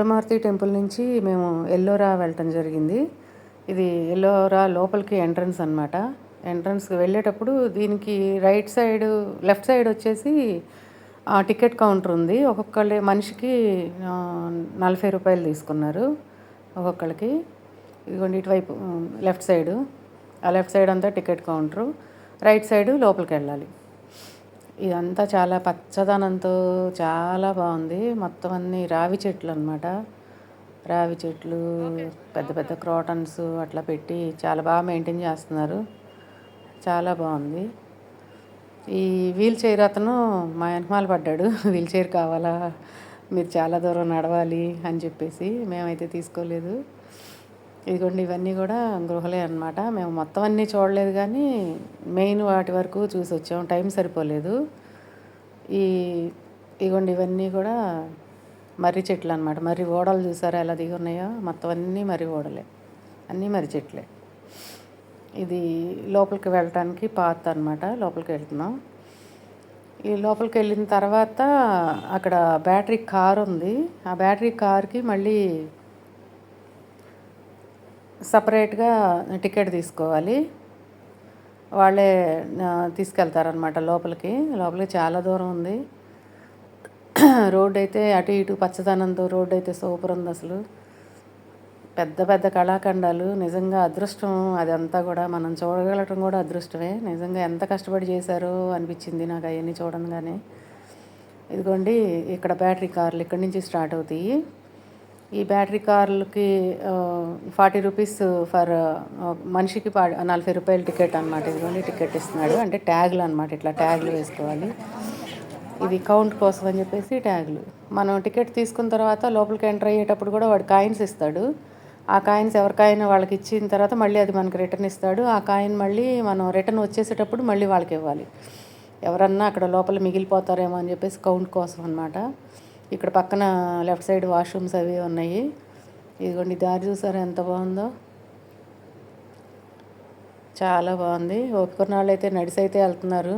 కులమారుతి temple నుంచి మేము ఎల్లోరా వెళ్ళటం జరిగింది. ఇది ఎల్లోరా లోపలికి ఎంట్రన్స్ అనమాట ఎంట్రన్స్కి వెళ్ళేటప్పుడు దీనికి రైట్ సైడ్ లెఫ్ట్ సైడ్ వచ్చేసి టికెట్ కౌంటర్ ఉంది. ఒక్కొక్కళ్ళే మనిషికి నలభై రూపాయలు తీసుకున్నారు ఒక్కొక్కరికి ఇదిగోండి ఇటువైపు లెఫ్ట్ సైడు. ఆ లెఫ్ట్ సైడ్ అంతా టికెట్ కౌంటరు. రైట్ సైడ్ లోపలికి వెళ్ళాలి. ఇదంతా చాలా పచ్చదనంతో చాలా బాగుంది. మొత్తం అన్నీ రావి చెట్లు అనమాట రావి చెట్లు పెద్ద పెద్ద క్రోటన్స్ అట్లా పెట్టి చాలా బాగా మెయింటైన్ చేస్తున్నారు. చాలా బాగుంది. ఈ వీల్ చైర్ అతను మా వెనకమాల పడ్డాడు. వీల్ చైర్ కావాలా? మీరు చాలా దూరం నడవాలి అని చెప్పేసి మేమైతే తీసుకోలేదు. ఇదిగోండి ఇవన్నీ కూడా గృహలే అనమాట మేము మొత్తం అన్నీ చూడలేదు కానీ మెయిన్ వాటి వరకు చూసి వచ్చాము టైం సరిపోలేదు. ఈ ఇదిగోండి ఇవన్నీ కూడా మర్రి చెట్లు అనమాట మర్రి ఓడలు చూసారా? ఎలా దిగి ఉన్నాయో? మొత్తం అన్నీ మర్రి ఓడలే. అన్నీ మర్రి చెట్లే. ఇది లోపలికి వెళ్ళటానికి పాత అనమాట లోపలికి వెళ్తున్నాం. ఈ లోపలికి వెళ్ళిన తర్వాత అక్కడ బ్యాటరీ కార్ ఉంది. ఆ బ్యాటరీ కార్కి మళ్ళీ సపరేట్గా టికెట్ తీసుకోవాలి. వాళ్ళే తీసుకెళ్తారనమాట లోపలికి. లోపలికి చాలా దూరం ఉంది. రోడ్ అయితే అటు ఇటు పచ్చదనంతో రోడ్ అయితే సూపర్ ఉంది అసలు. పెద్ద పెద్ద కళాఖండాలు. నిజంగా అదృష్టం అదంతా కూడా మనం చూడగలటం కూడా అదృష్టమే. నిజంగా ఎంత కష్టపడి చేశారో అనిపించింది నాకు అవన్నీ చూడంగానే. ఇదిగోండి ఇక్కడ బ్యాటరీ కార్లు ఇక్కడి నుంచి స్టార్ట్ అవుతాయి. ఈ బ్యాటరీ కార్లకి ఫార్టీ రూపీస్ ఫర్ మనిషికి పా నలభై రూపాయల టికెట్ అనమాట ఇదిగోండి టికెట్ ఇస్తున్నాడు. అంటే ట్యాగ్లు అనమాట ఇట్లా ట్యాగ్లు వేసుకోవాలి. ఇది కౌంట్ కోసం అని చెప్పేసి ట్యాగ్లు. మనం టికెట్ తీసుకున్న తర్వాత లోపలికి ఎంటర్ అయ్యేటప్పుడు కూడా వాడు కాయిన్స్ ఇస్తాడు. ఆ కాయిన్స్ ఎవరికైనా వాళ్ళకి ఇచ్చిన తర్వాత మళ్ళీ అది మనకి రిటర్న్ ఇస్తాడు. ఆ కాయిన్ మళ్ళీ మనం రిటర్న్ వచ్చేసేటప్పుడు మళ్ళీ వాళ్ళకి ఇవ్వాలి. ఎవరన్నా అక్కడ లోపల మిగిలిపోతారేమో అని చెప్పేసి కౌంట్ కోసం అనమాట ఇక్కడ పక్కన లెఫ్ట్ సైడ్ వాష్రూమ్స్ అవి ఉన్నాయి. ఇదిగోండి దారి చూసారా ఎంత బాగుందో? చాలా బాగుంది. ఓపికన్న వాళ్ళు అయితే నడిసి అయితే వెళ్తున్నారు.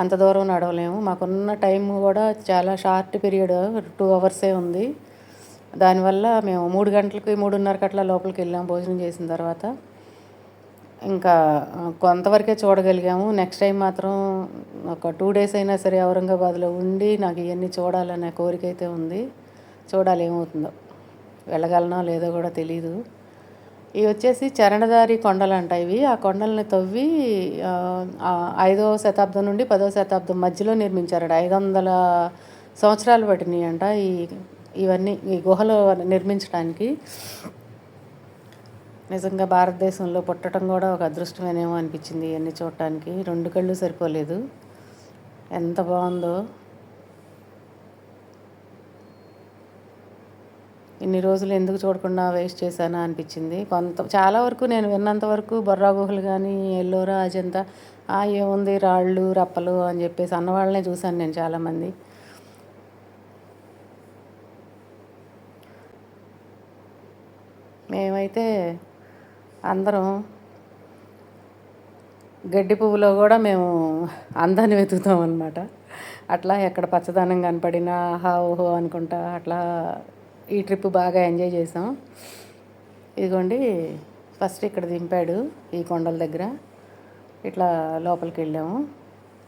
అంత దూరం నడవలేము. మాకున్న టైం కూడా చాలా షార్ట్ పీరియడ్ టూ అవర్సే ఉంది. దానివల్ల మేము మూడు గంటలకి మూడున్నరకి అట్లా లోపలికి వెళ్ళాము భోజనం చేసిన తర్వాత. ఇంకా కొంతవరకే చూడగలిగాము. నెక్స్ట్ టైం మాత్రం ఒక టూ డేస్ అయినా సరే ఔరంగాబాద్లో ఉండి నాకు ఇవన్నీ చూడాలనే కోరిక అయితే ఉంది. చూడాలి ఏమవుతుందో. వెళ్ళగలనో లేదో కూడా తెలీదు. ఇవి వచ్చేసి చరణదారి కొండలు అంట ఇవి. ఆ కొండల్ని తవ్వి ఐదవ శతాబ్దం నుండి పదవ శతాబ్దం మధ్యలో నిర్మించారట. ఐదు వందల సంవత్సరాలు పట్టినాయి అంట ఈ ఇవన్నీ ఈ గుహలు నిర్మించడానికి నిజంగా భారతదేశంలో పుట్టడం కూడా ఒక అదృష్టమేనేమో అనిపించింది ఇవన్నీ చూడటానికి. రెండు కళ్ళు సరిపోలేదు. ఎంత బాగుందో. ఇన్ని రోజులు ఎందుకు చూడకుండా వేస్ట్ చేశానా అనిపించింది. కొంత చాలా వరకు నేను విన్నంత వరకు బొర్రా గుహలు కానీ ఎల్లోరా అజంతా ఆ ఏముంది రాళ్ళు రప్పలు అని చెప్పేసి అన్నవాళ్ళనే చూశాను నేను చాలామంది. మేమైతే అందరం గడ్డి పువ్వులో కూడా మేము అందాన్ని వెతుకుతాం అనమాట అట్లా ఎక్కడ పచ్చదనం కనపడినా ఆహా ఓహో అనుకుంటా అట్లా ఈ ట్రిప్ బాగా ఎంజాయ్ చేసాం. ఇదిగోండి ఫస్ట్ ఇక్కడ దింపాడు ఈ కొండల దగ్గర. ఇట్లా లోపలికి వెళ్ళాము.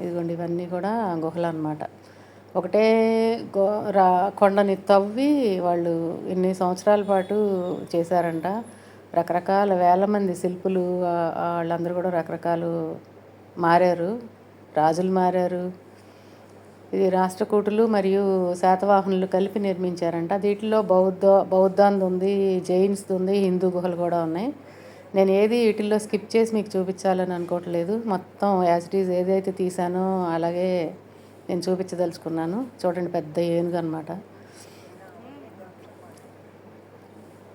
ఇదిగోండి ఇవన్నీ కూడా గుహలు అనమాట ఒకటే గో రా కొండని తవ్వి వాళ్ళు ఇన్ని సంవత్సరాల పాటు చేశారంట. రకరకాల వేల మంది శిల్పులు వాళ్ళందరూ కూడా రకరకాలు మారారు. రాజులు మారారు. ఇది రాష్ట్రకూటులు మరియు శాతవాహనులు కలిపి నిర్మించారంట. వీటిలో బౌద్ధ బౌద్ధాంది ఉంది జైన్స్ది ఉంది హిందూ గుహలు కూడా ఉన్నాయి. నేను ఏది వీటిల్లో స్కిప్ చేసి మీకు చూపించాలని అనుకోవట్లేదు. మొత్తం యాజ్ ఇట్ ఈజ్ ఏదైతే తీసానో అలాగే నేను చూపించదలుచుకున్నాను. చూడండి పెద్ద ఏనుగు అనమాట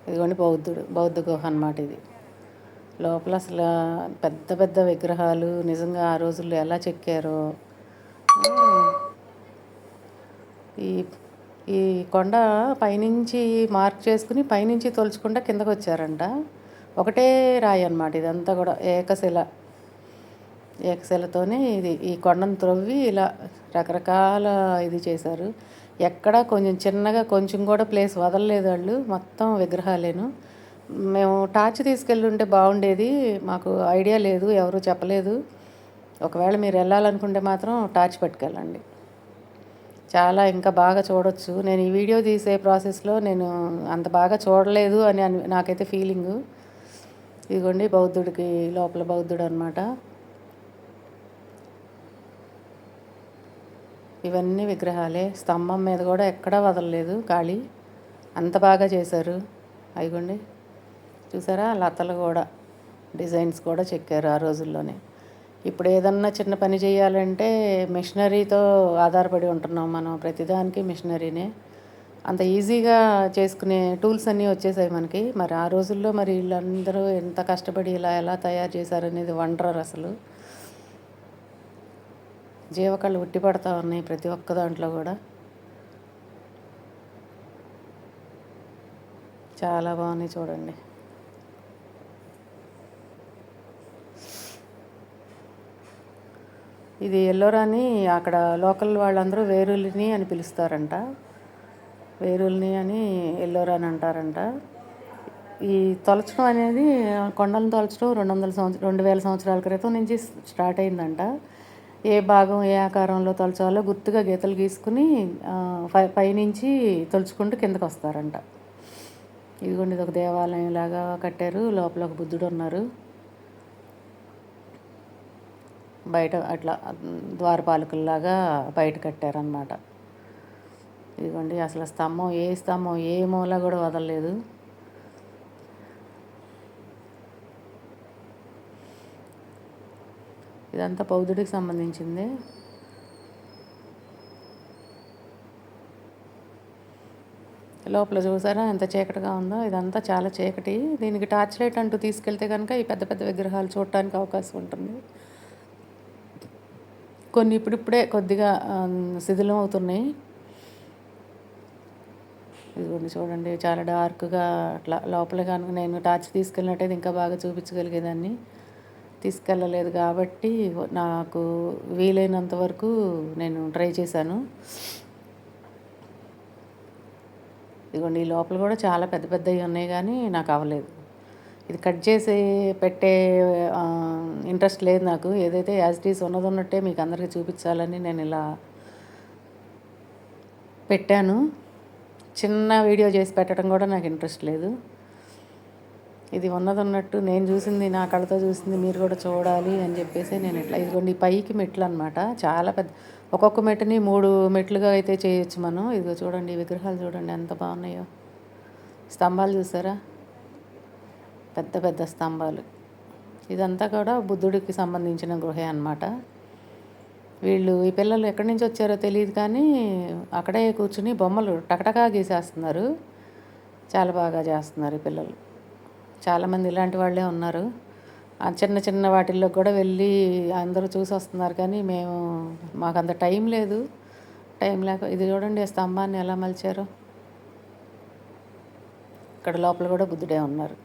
ఇదిగోండి బౌద్ధుడు బౌద్ధ గుహ అనమాట ఇది. లోపల అసలు పెద్ద పెద్ద విగ్రహాలు నిజంగా ఆ రోజుల్లో ఎలా చెక్కారో. ఈ ఈ కొండ పైనుంచి మార్క్ చేసుకుని పైనుంచి తొలుచుకుంటా కిందకు వచ్చారంట. ఒకటే రాయి అనమాట ఇదంతా కూడా ఏకశిల. ఏకశిలతోనే ఇది ఈ కొండను త్రవ్వి ఇలా రకరకాల ఇది చేశారు. ఎక్కడ కొంచెం చిన్నగా కొంచెం కూడా ప్లేస్ వదలలేదు వాళ్ళు. మొత్తం విగ్రహాలేను. మేము టార్చ్ తీసుకెళ్ళి ఉంటే బాగుండేది. మాకు ఐడియా లేదు ఎవరు చెప్పలేదు. ఒకవేళ మీరు వెళ్ళాలనుకుంటే మాత్రం టార్చ్ పట్టుకెళ్ళండి. చాలా ఇంకా బాగా చూడొచ్చు. నేను ఈ వీడియో తీసే ప్రాసెస్లో నేను అంత బాగా చూడలేదు అని అని నాకైతే ఫీలింగు ఇదిగోండి బౌద్ధుడికి లోపల బౌద్ధుడు అనమాట ఇవన్నీ విగ్రహాలే. స్తంభం మీద కూడా ఎక్కడా వదలలేదు. ఖాళీ. అంత బాగా చేశారు. అయిగోండి. చూసారా? లతలు కూడా. డిజైన్స్ కూడా చెక్కారు ఆ రోజుల్లోనే. ఇప్పుడు ఏదన్నా చిన్న పని చేయాలంటే మిషనరీతో ఆధారపడి ఉంటున్నాం మనం. ప్రతిదానికి మిషనరీనే. అంత ఈజీగా చేసుకునే టూల్స్ అన్నీ వచ్చేసాయి మనకి. మరి ఆ రోజుల్లో మరి వీళ్ళందరూ ఎంత కష్టపడి ఇలా ఎలా తయారు చేశారనేది వండర్ అసలు జీవకళ్ళు ఉట్టి పడతా ఉన్నాయి ప్రతి ఒక్క దాంట్లో కూడా. చాలా బాగున్నాయి చూడండి. ఇది ఎల్లోరాని అక్కడ లోకల్ వాళ్ళందరూ వేరుల్ని అని పిలుస్తారంట. వేరుల్ని అని ఎల్లోరాని అంటారంట. ఈ తొలచడం అనేది కొండలను తొలచడం రెండు వందల సంవత్సరం రెండు వేల సంవత్సరాల క్రితం నుంచి స్టార్ట్ అయిందంట. ఏ భాగం ఏ ఆకారంలో తొలచాలో గుర్తుగా గీతలు గీసుకుని పై పైనుంచి తొలుచుకుంటూ కిందకు వస్తారంట ఇదిగోండి ఇది ఒక దేవాలయం లాగా కట్టారు. లోపల ఒక బుద్ధుడు ఉన్నారు. బయట అట్లా ద్వారపాలకుల్లాగా బయట కట్టారనమాట ఇదిగోండి అసలు స్తంభం ఏ స్తంభం ఏ మూల కూడా వదలలేదు. ఇదంతా బౌద్ధుడికి సంబంధించింది. లోపల చూసారా ఎంత చీకటిగా ఉందో? ఇదంతా చాలా చీకటి. దీనికి టార్చ్ లైట్ అంటూ తీసుకెళ్తే కనుక ఈ పెద్ద పెద్ద విగ్రహాలు చూడటానికి అవకాశం ఉంటుంది. కొన్ని ఇప్పుడిప్పుడే కొద్దిగా శిథిలం అవుతున్నాయి. ఇదిగోండి చూడండి చాలా డార్క్గా అట్లా లోపల కనుక నేను టార్చ్ తీసుకెళ్ళినట్టయితే ఇంకా బాగా చూపించగలిగేదాన్ని. తీసుకెళ్ళలేదు కాబట్టి నాకు వీలైనంత వరకు నేను ట్రై చేశాను. ఇదిగోండి ఈ లోపల కూడా చాలా పెద్ద పెద్దవి ఉన్నాయి కానీ నాకు అవ్వలేదు. ఇది కట్ చేసి పెట్టే ఇంట్రెస్ట్ లేదు నాకు. ఏదైతే యాజ్ ఇట్ ఈస్ ఉన్నది ఉన్నట్టే మీకు అందరికీ చూపించాలని నేను ఇలా పెట్టాను. చిన్న వీడియో చేసి పెట్టడం కూడా నాకు ఇంట్రెస్ట్ లేదు. ఇది ఉన్నది ఉన్నట్టు నేను చూసింది నా కళ్ళతో చూసింది మీరు కూడా చూడాలి అని చెప్పేసి నేను ఇట్లా ఇదిగోండి పైకి మెట్లు అనమాట చాలా పెద్ద ఒక్కొక్క మెట్టుని మూడు మెట్లుగా అయితే చేయొచ్చు మనం. ఇదిగో చూడండి విగ్రహాలు చూడండి ఎంత బాగున్నాయో. స్తంభాలు చూసారా? పెద్ద పెద్ద స్తంభాలు. ఇదంతా కూడా బుద్ధుడికి సంబంధించిన గృహే అనమాట వీళ్ళు ఈ పిల్లలు ఎక్కడి నుంచి వచ్చారో తెలియదు కానీ అక్కడే కూర్చుని బొమ్మలు టకటకా గీసేస్తున్నారు. చాలా బాగా చేస్తున్నారు ఈ పిల్లలు. చాలామంది ఇలాంటి వాళ్ళే ఉన్నారు. ఆ చిన్న చిన్న వాటిల్లో కూడా వెళ్ళి అందరూ చూసి వస్తున్నారు. కానీ మేము మాకు అంత టైం లేదు. టైం లేక ఇది చూడండి స్తంభాన్ని ఎలా మలిచారు. ఇక్కడ లోపల కూడా బుద్ధుడే ఉన్నారు.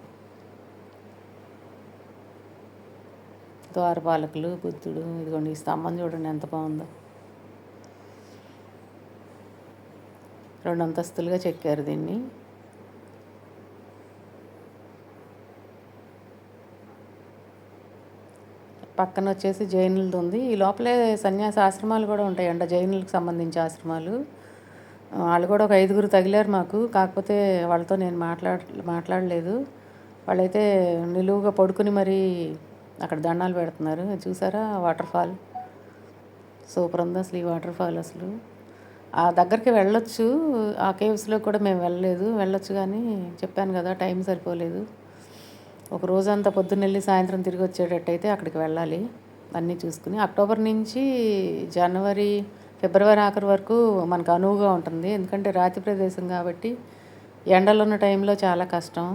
ద్వారపాలకులు బుద్ధుడు ఇదిగోండి ఈ స్తంభం చూడండి ఎంత బాగుందో. రెండు అంతస్తులుగా చెక్కారు దీన్ని. పక్కన వచ్చేసి జైనులది ఉంది ఈ లోపలే సన్యాస ఆశ్రమాలు కూడా ఉంటాయంట జైనులకు సంబంధించి ఆశ్రమాలు. వాళ్ళు కూడా ఒక ఐదుగురు తగిలారు మాకు. కాకపోతే వాళ్ళతో నేను మాట్లాడ మాట్లాడలేదు. వాళ్ళైతే నిలువుగా పడుకుని మరీ అక్కడ దండాలు పెడుతున్నారు. చూసారా? వాటర్ ఫాల్ సూపర్ ఉంది అసలు ఈ వాటర్ ఫాల్ అసలు. ఆ దగ్గరికి వెళ్ళొచ్చు. ఆ కేవ్స్లో కూడా మేము వెళ్ళలేదు. వెళ్ళొచ్చు కానీ చెప్పాను కదా టైం సరిపోలేదు. ఒక రోజంతా పొద్దున్న వెళ్ళి సాయంత్రం తిరిగి వచ్చేటట్టయితే అక్కడికి వెళ్ళాలి. అన్నీ చూసుకుని అక్టోబర్ నుంచి జనవరి ఫిబ్రవరి ఆఖరి వరకు మనకు అనువుగా ఉంటుంది. ఎందుకంటే రాతి ప్రదేశం కాబట్టి ఎండలు ఉన్న టైంలో చాలా కష్టం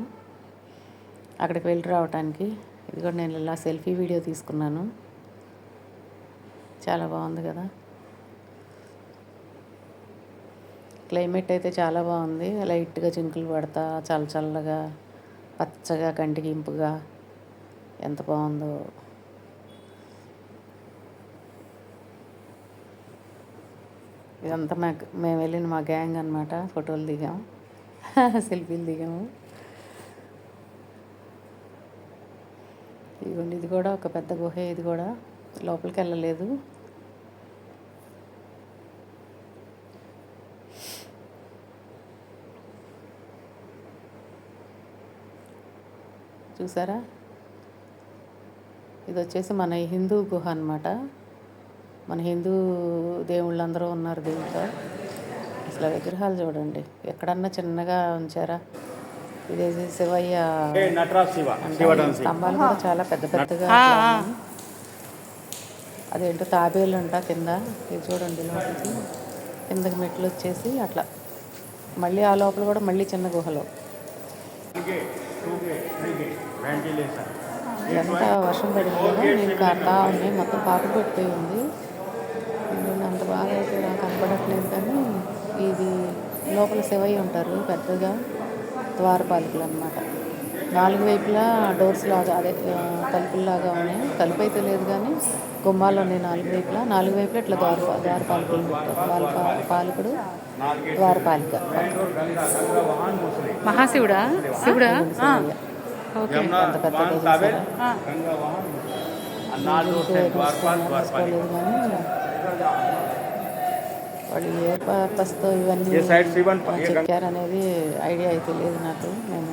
అక్కడికి వెళ్ళి రావటానికి. ఇది కూడా నేను ఇలా సెల్ఫీ వీడియో తీసుకున్నాను. చాలా బాగుంది కదా. క్లైమేట్ అయితే చాలా బాగుంది. లైట్గా చింకులు పడతా చల్ల చల్లగా పచ్చగా కంటికి ఇంపుగా ఎంత బాగుందో. ఇదంతా మా మేము వెళ్ళిన మా గ్యాంగ్ అనమాట ఫోటోలు దిగాం. సెల్ఫీలు దిగాము. ఇదిగోండి ఇది కూడా ఒక పెద్ద గుహ ఇది కూడా. లోపలికి వెళ్ళలేదు. చూసారా? ఇది వచ్చేసి మన హిందూ గుహ అనమాట మన హిందూ దేవుళ్ళందరూ ఉన్నారు దీంట్లో. అసలు విగ్రహాలు చూడండి. ఎక్కడన్నా చిన్నగా ఉంచారా? ఇదేసి శివయ్య స్తంభాలు కూడా చాలా పెద్ద పెద్దగా. అదేంటో తాబేలు అంట కింద. ఇది చూడండి లోపలికి. కిందకి మెట్లు వచ్చేసి అట్లా. మళ్ళీ ఆ లోపల కూడా మళ్ళీ చిన్న గుహలో. ఎంత వర్షం పడింది కదా నేను ఉన్నాయి మొత్తం పాకు పెట్టిపోయి ఉంది. అంత బాగా అయితే నాకు కనపడట్లేదు కానీ ఇది లోపల శివయ్య ఉంటారు పెద్దగా ద్వారపాలకులు అనమాట నాలుగు వైపులా డోర్స్ లాగా అదే తలుపుల్లాగా ఉన్నాయి. తలుపు అయితే లేదు కానీ గుమ్మాలు ఉన్నాయి నాలుగు వైపులా. నాలుగు వైపులా ఇట్లా ద్వార ద్వారపాలకులు వాళ్ళ పాలకుడు ద్వారపాలిక మహాశివుడా? శివుడా? అంత పెద్దగా కానీ వాళ్ళు ఏ పర్పస్తో ఇవన్నీ చెప్పారనేది ఐడియా అయితే లేదు నాకు. నేను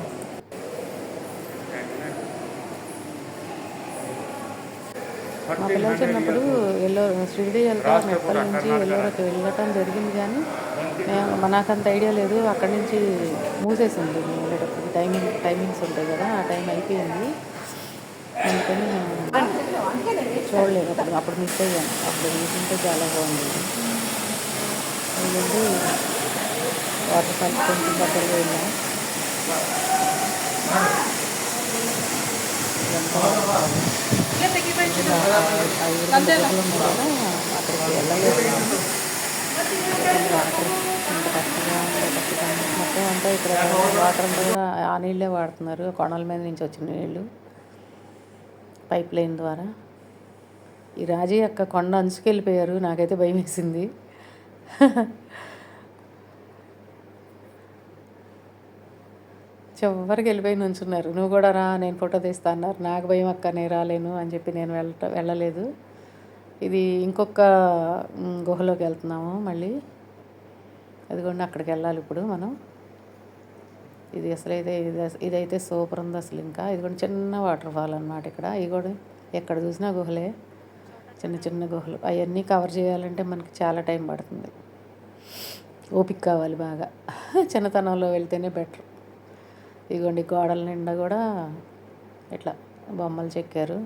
మా పిల్లలు చిన్నప్పుడు ఎల్లో షిరిడి వెళ్తా మెప్పల్ నుంచి ఎల్లోరకి వెళ్ళటం జరిగింది కానీ నాకు అంత ఐడియా లేదు. అక్కడి నుంచి మూసేసి ఉంది మేము వెళ్ళేటప్పుడు టైమింగ్ టైమింగ్స్ ఉంటాయి కదా ఆ టైం అయిపోయింది. అందుకని చూడలేదు. అప్పుడు అప్పుడు మిస్ అయ్యాను. అప్పుడు చూసింటే చాలా బాగుండేది ఎందుకంటే వాటర్ ఫాల్స్ కొంచెం దగ్గరగా వెళ్ళాం ఇదంతా. అక్కడికి వెళ్ళలేదు మొత్తం అంతా ఇక్కడ వాటర్ అంతా ఆ నీళ్ళే వాడుతున్నారు. కొండల మీద నుంచి వచ్చిన నీళ్ళు. పైప్ లైన్ ద్వారా. ఈ రాజీ అక్క కొండ అంచుకెళ్ళిపోయారు. నాకైతే భయం వేసింది చివరికి వెళ్ళిపోయి నుంచున్నారు. నువ్వు కూడా రా నేను ఫోటో తీస్తా అన్నారు. నాకు భయం అక్క నేను రాలేను అని చెప్పి నేను వెళ్ళట వెళ్ళలేదు. ఇది ఇంకొక గుహలోకి వెళ్తున్నాము మళ్ళీ. అదిగోండి అక్కడికి వెళ్ళాలి ఇప్పుడు మనం. ఇది అసలు అయితే ఇది ఇదైతే సూపర్ ఉంది అసలు ఇంకా. ఇది కూడా చిన్న వాటర్ ఫాల్ అనమాట ఇక్కడ. ఇది కూడా ఎక్కడ చూసినా గుహలే. చిన్న చిన్న గుహలు. అవన్నీ కవర్ చేయాలంటే మనకి చాలా టైం పడుతుంది. ఓపిక కావాలి బాగా. చిన్నతనంలో వెళ్తేనే బెటర్. ఇదిగోండి గోడల నిండా కూడా ఇట్లా బొమ్మలు చెక్కారు.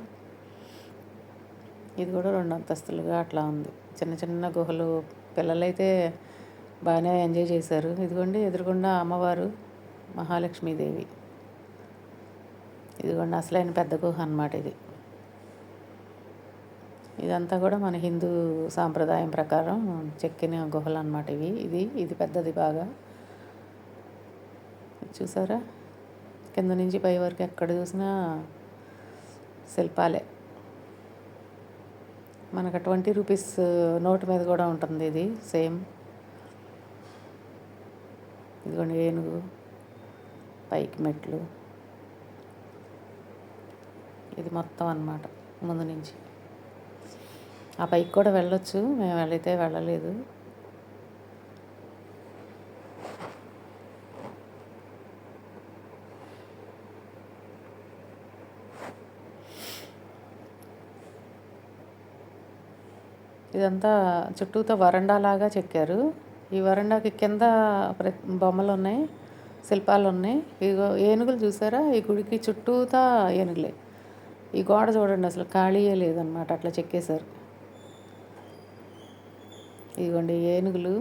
ఇది కూడా రెండు అంతస్తులుగా అట్లా ఉంది. చిన్న చిన్న గుహలు పిల్లలైతే బాగానే ఎంజాయ్ చేశారు. ఇదిగోండి ఎదురుగుండా అమ్మవారు మహాలక్ష్మీదేవి. ఇదిగోండి అసలైన పెద్ద గుహ అన్నమాట ఇది. ఇదంతా కూడా మన హిందూ సాంప్రదాయం ప్రకారం చెక్కిన గుహలు అనమాట ఇవి. ఇది ఇది పెద్దది బాగా. చూసారా? కింద నుంచి పై వరకు ఎక్కడ చూసినా శిల్పాలే. మనకు ట్వంటీ రూపీస్ నోటు మీద కూడా ఉంటుంది ఇది సేమ్. ఇదిగోండి ఏనుగు పైకి మెట్లు. ఇది మొత్తం అన్నమాట ముందు నుంచి. ఆ పైకి కూడా వెళ్ళొచ్చు మేము వెళ్ళైతే వెళ్ళలేదు. ఇదంతా చుట్టూతో వరండా లాగా చెక్కారు. ఈ వరండాకి కింద ప్ర బొమ్మలు ఉన్నాయి శిల్పాలు ఉన్నాయి ఇగో ఏనుగులు చూసారా? ఈ గుడికి చుట్టూతా ఏనుగులే. ఈ గోడ చూడండి అసలు ఖాళీయే లేదనమాట అట్లా చెక్కేశారు. ఇదిగోండి ఏనుగులు.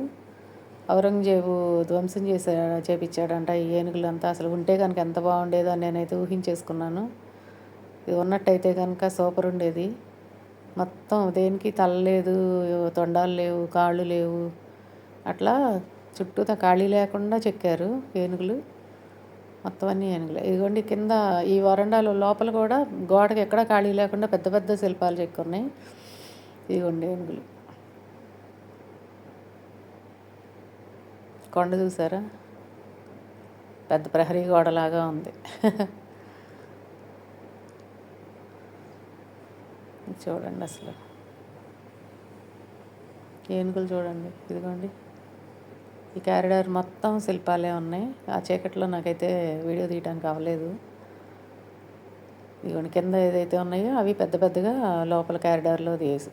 ఔరంగజేబు ధ్వంసం చేసా చేపించాడంట ఈ ఏనుగులు అంతా అసలు ఉంటే కనుక ఎంత బాగుండేదో నేనైతే ఊహించేసుకున్నాను. ఇది ఉన్నట్టయితే కనుక సూపర్ ఉండేది. మొత్తం దేనికి తల లేదు తొండాలు లేవు కాళ్ళు లేవు. అట్లా చుట్టూతా ఖాళీ లేకుండా చెక్కారు ఏనుగులు. మొత్తం అన్నీ ఏనుగులు. ఇదిగోండి కింద ఈ వరండాలు లోపల కూడా గోడకి ఎక్కడ ఖాళీ లేకుండా పెద్ద పెద్ద శిల్పాలు చెక్కున్నాయి. ఇదిగోండి ఏనుగులు. కొండ చూసారా? పెద్ద ప్రహరీ గోడలాగా ఉంది. చూడండి అసలు. ఏనుగులు చూడండి ఇదిగోండి. ఈ క్యారిడార్ మొత్తం శిల్పాలే ఉన్నాయి. ఆ చీకట్లో నాకైతే వీడియో తీయడానికి అవ్వలేదు. ఇదిగోండి కింద ఏదైతే ఉన్నాయో అవి పెద్ద పెద్దగా లోపల క్యారిడార్లో తీసి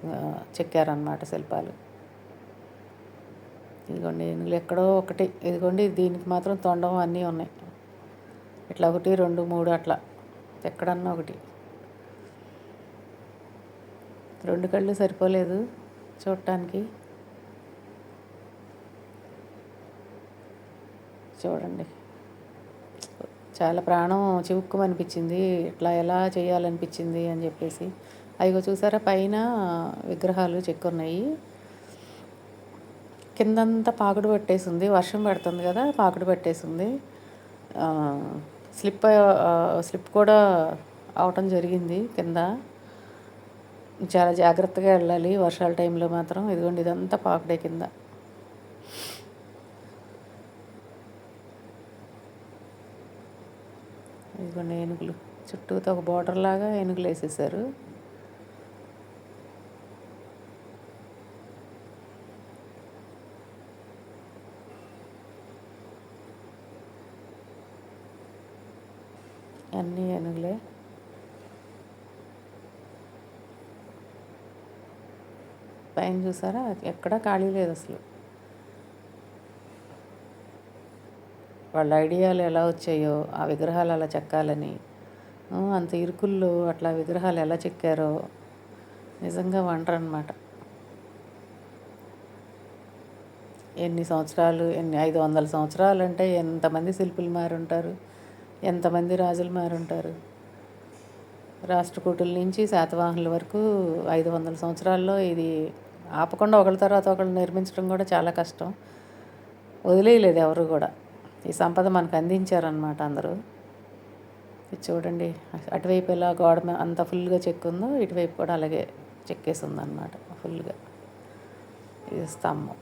చెక్కారనమాట శిల్పాలు. ఇదిగోండి ఏనుగులు ఎక్కడో ఒకటి. ఇదిగోండి దీనికి మాత్రం తొండం అన్నీ ఉన్నాయి. ఇట్లా ఒకటి రెండు మూడు అట్లా. ఎక్కడన్నా ఒకటి. రెండు కళ్ళు సరిపోలేదు చూడటానికి. చూడండి. చాలా ప్రాణం చివుక్కుమనిపించింది. ఇట్లా ఎలా చేయాలనిపించింది అని చెప్పేసి. అదిగో చూసారా? పైన విగ్రహాలు చెక్కున్నాయి. కిందంతా పాకుడు పట్టేసింది. వర్షం పడుతుంది కదా పాకుడు పట్టేసింది. స్లిప్ స్లిప్ కూడా అవటం జరిగింది కింద. చాలా జాగ్రత్తగా వెళ్ళాలి. వర్షాల టైంలో మాత్రం. ఇదిగోండి ఇదంతా పాకుడే కింద. ఇదిగోండి ఏనుగులు. చుట్టూతో ఒక బోర్డర్ లాగా ఏనుగులు వేసేసారు. అన్నీ ఏనుగులే. పైన చూసారా? ఎక్కడా ఖాళీ లేదు అసలు. వాళ్ళ ఐడియాలు ఎలా వచ్చాయో ఆ విగ్రహాలు అలా చెక్కాలని అంత ఇరుకుల్లో అట్లా విగ్రహాలు ఎలా చెక్కారో నిజంగా వండర్ అనమాట ఎన్ని సంవత్సరాలు ఎన్ని ఐదు వందల సంవత్సరాలు అంటే ఎంతమంది శిల్పులు మారుంటారు? ఎంతమంది రాజులు మారుంటారు? రాష్ట్రకూటుల నుంచి శాతవాహనుల వరకు ఐదు వందల సంవత్సరాల్లో ఇది ఆపకుండా ఒకళ్ళ తర్వాత ఒకళ్ళు నిర్మించడం కూడా చాలా కష్టం. వదిలేయలేదు ఎవరు కూడా. ఈ సంపద మనకు అందించారనమాట అందరూ. ఇది చూడండి అటువైపు ఎలా గోడ అంత ఫుల్గా చెక్కుందో ఇటువైపు కూడా అలాగే చెక్కేసి ఉందన్నమాట ఫుల్గా. ఇది స్తంభం.